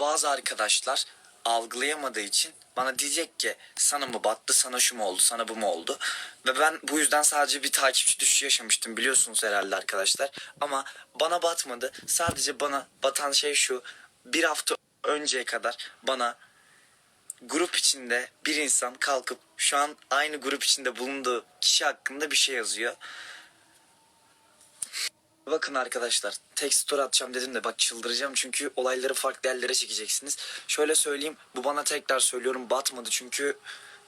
Bazı arkadaşlar algılayamadığı için bana diyecek ki sana mı battı, sana şu mu oldu, sana bu mu oldu? Ve ben bu yüzden sadece bir takipçi düşüşü yaşamıştım biliyorsunuz herhalde arkadaşlar. Ama bana batmadı. Sadece bana batan şey şu. Bir hafta önceye kadar bana grup içinde bir insan kalkıp şu an aynı grup içinde bulunduğu kişi hakkında bir şey yazıyor. Bakın arkadaşlar tek story atacağım dedim de bak çıldıracağım çünkü olayları farklı yerlere çekeceksiniz. Şöyle söyleyeyim bu bana tekrar söylüyorum batmadı çünkü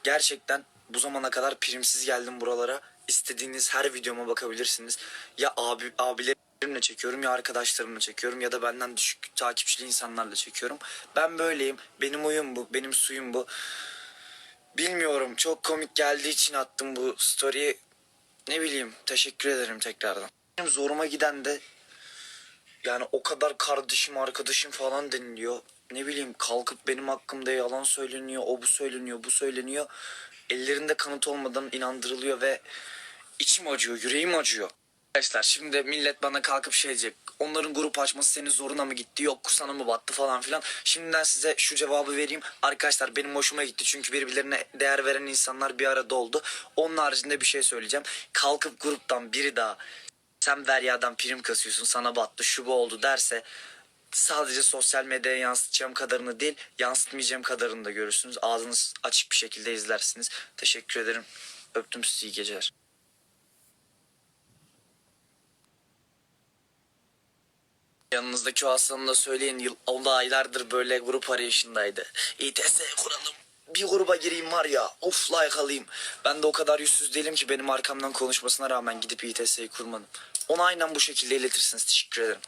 gerçekten bu zamana kadar primsiz geldim buralara. İstediğiniz her videoma bakabilirsiniz. Ya abi abilerimle çekiyorum ya arkadaşlarımla çekiyorum ya da benden düşük takipçili insanlarla çekiyorum. Ben böyleyim. Benim oyun bu. Benim suyum bu. Bilmiyorum. Çok komik geldiği için attım bu story'i. Ne bileyim. Teşekkür ederim tekrardan. Benim zoruma giden de yani o kadar kardeşim arkadaşım falan deniliyor. Ne bileyim kalkıp benim hakkımda yalan söyleniyor. O bu söyleniyor bu söyleniyor. Ellerinde kanıt olmadan inandırılıyor ve içim acıyor yüreğim acıyor. Arkadaşlar şimdi millet bana kalkıp şey diyecek. Onların grup açması senin zoruna mı gitti yok sana mı battı falan filan. Şimdiden size şu cevabı vereyim. Arkadaşlar benim hoşuma gitti çünkü birbirlerine değer veren insanlar bir arada oldu. Onun haricinde bir şey söyleyeceğim. Kalkıp gruptan biri daha sen Derya'dan prim kasıyorsun sana battı şu bu oldu derse sadece sosyal medyaya yansıtacağım kadarını değil yansıtmayacağım kadarını da görürsünüz. Ağzınız açık bir şekilde izlersiniz. Teşekkür ederim. Öptüm sizi iyi geceler. Yanınızdaki o aslanı da söyleyin. Yıl, o da aylardır böyle grup arayışındaydı. İTS kuralım. Bir gruba gireyim var ya of like. Ben de o kadar yüzsüz değilim ki benim arkamdan konuşmasına rağmen gidip İTS'yi kurmadım. Onu aynen bu şekilde iletirsiniz. Teşekkür ederim.